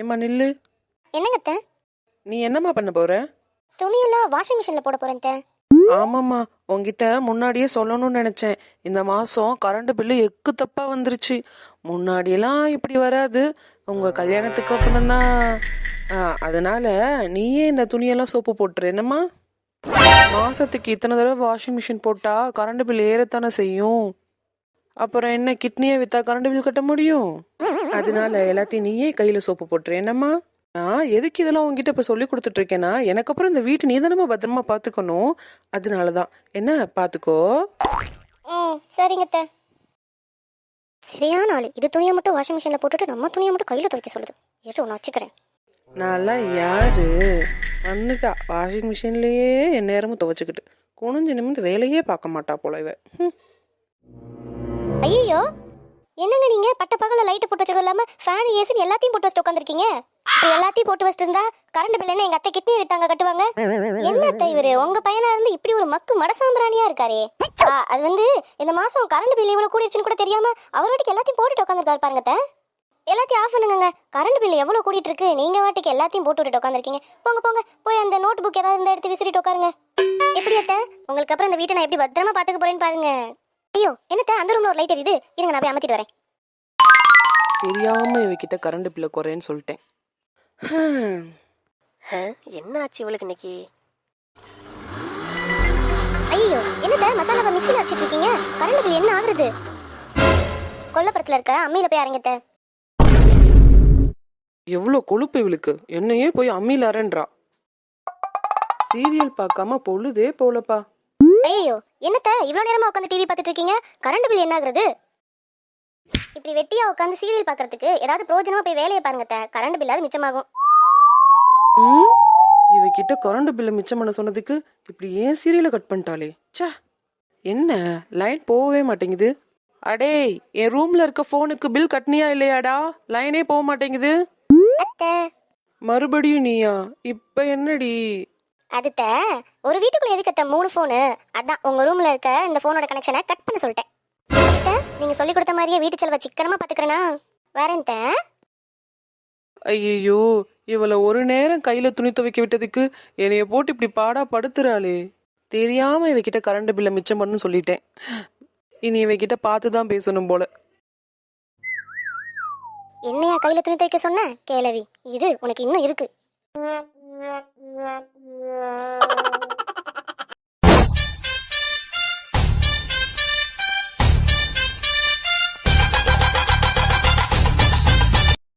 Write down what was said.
ஏம்மா நில்லு. என்னங்க அத்தை நீ என்னம்மா பண்ண போற? துணியெல்லாம் வாஷிங் மிஷினில் போட போகிறேன் அத்தை ஆமாம்மா உன்கிட்ட முன்னாடியே சொல்லணும்னு நினைச்சேன். இந்த மாசம் கரண்ட் பில்லு எக்கு தப்பா வந்துருச்சு. முன்னாடியெல்லாம் இப்படி வராது. உங்க கல்யாணத்துக்கு அப்புறம் தான் அதனால நீயே இந்த துணியெல்லாம் சோப்பு போட்டுரு. என்னம்மா? மாசத்துக்கு இத்தனை தடவை வாஷிங் மிஷின் போட்டா கரண்ட் பில் ஏறத்தானே செய்யும்? அப்புறம் என்ன கிட்னியை வித்தா கரண்ட் பில் கட்ட முடியும்? அதனால எல்லாத்தையும் நீயே கையில சோப்பு போட்டுரு. என்னம்மா? நான் எதுக்கு இதெல்லாம் உங்ககிட்ட இப்ப சொல்லி கொடுத்துட்டு இருக்கேன்னா எனக்கு அப்புறம் இந்த வீட்டு நீ தானமா பத்திரமா பாத்துக்கணும். அதனாலதான். என்ன பாத்துக்கோ. ம் சரிங்க அத்தை. சரியான ஆள். இது துணியை மட்டும் வாஷிங் மிஷினில் போட்டுட்டு நம்ம துணியை மட்டும் கையில் துவைக்க சொல்லுது. இரு நான் வச்சுக்கிறேன். நான்லாம் யாரு? வந்துட்டா. வாஷிங் மிஷின்லயே என் நேரமும் துவைச்சுக்கிட்டு. குனிஞ்சு நிமிந்து வேலையே பார்க்க மாட்டா போல இவ. ஐயோ என்னங்க நீங்க? பட்ட பகல லைட் போட்டு வச்சது இல்லாம ஃபேன் ஏசின்னு எல்லாத்தையும் போட்டு வச்சுட்டு உட்காந்துருக்கீங்க இப்படி எல்லாத்தையும் போட்டு வச்சுட்டு இருந்தா கரண்ட் பில் என்ன எங்க அத்தை கிட்னியை வித்தாங்க கட்டுவாங்க? என்ன அத்தை இவரு? உங்க பையனா இருந்து இப்படி ஒரு மக்கு மடசாம்பிராணியா இருக்காரே. அது வந்து இந்த மாசம் கரண்ட் பில் இவ்வளவு கூடிடுச்சுன்னு கூட தெரியாம அவர் வாட்டிக்கு எல்லாத்தையும் போட்டுட்டு உட்காந்துருக்காரு பாருங்க அத்தை. எல்லாத்தையும் ஆஃப் பண்ணுங்க கரண்ட் பில் எவ்வளவு கூடிட்டு இருக்கு நீங்க வாட்டிக்கு எல்லாத்தையும் போட்டு விட்டுட்டு உட்காந்துருக்கீங்க போங்க போங்க. போய் அந்த நோட் புக் ஏதாவது இருந்தா எடுத்து விசிறிட்டு உட்காருங்க. எப்படி அத்தை? உங்களுக்கு அப்புறம் இந்த வீட்டை நான் எப்படி பத்திரமா பாத்துக்க போறேன்னு பாருங்க. ஐயோ என்னத்த? அந்த ரூம்ல ஒரு லைட் எரியுது. இருங்க நான் போய் அமர்த்திட்டு வரேன். தெரியாம இவகிட்ட கரண்ட் பில்ல குறைன்னு சொல்லிட்டேன். ஹம். என்ன ஆச்சு இவளுக்கு இன்னைக்கு? ஐயோ என்னத்த? மசாலாவை மிக்ஸில அடிச்சிட்டு இருக்கீங்க? கரண்ட் பில் என்ன ஆகுறது? கொல்லப்புறத்துல இருக்க அம்மியில போய் அரங்கத்த எவ்வளவு கொழுப்பு இவளுக்கு? என்னையே போய் அம்மியில அரன்றா. சீரியல் பார்க்காம பொழுதே போலப்பா. ஐயோ என்னத்த? இவ்வளவு நேரமா உட்காந்து டிவி பார்த்துட்டு இருக்கீங்க கரண்ட் பில் என்ன ஆகுறது இப்படி வெட்டியா உட்காந்து சீரியல் பார்க்கறதுக்கு ஏதாவது பிரோஜனமா போய் வேலையை பாருங்க. கரண்ட் பில்லாவது மிச்சமாகும்? இவகிட்ட கரண்ட் பில்ல மிச்சம் பண்ண சொன்னதுக்கு இப்படி ஏன் சீரியலை கட் பண்ணிட்டாளே? ச்சே என்ன? லைன் போகவே மாட்டேங்குது. அடே என் ரூம்ல இருக்க போனுக்கு பில் கட்டினியா இல்லையாடா? லைனே போக மாட்டேங்குது. மறுபடியும் நீயா? இப்ப என்னடி? அதுத்த ஒரு வீட்டுக்குள்ள எதுக்கு அத்தை மூணு ஃபோனு அதான் உங்க ரூம்ல இருக்க இந்த ஃபோனோட கனெக்ஷனை கட் பண்ண சொல்லிட்டேன். அத்தை, நீங்க சொல்லி கொடுத்த மாதிரியே வீட்டு செலவை சிக்கனமா பாத்துக்கிறேனா? வரேன் அத்தை. ஐயோ இவள ஒரு நேரம் கையில துணி துவைக்க விட்டதுக்கு என்னைய போட்டு இப்படி பாடா படுத்துறாளே. தெரியாம இவகிட்ட கரண்ட் பில்ல மிச்சம் பண்ணு சொல்லிட்டேன். இனி இவகிட்ட பார்த்து தான் பேசணும் போல. என்னையா கையில துணி துவைக்க சொன்ன? கேளவி இரு உனக்கு இன்னும் இருக்கு.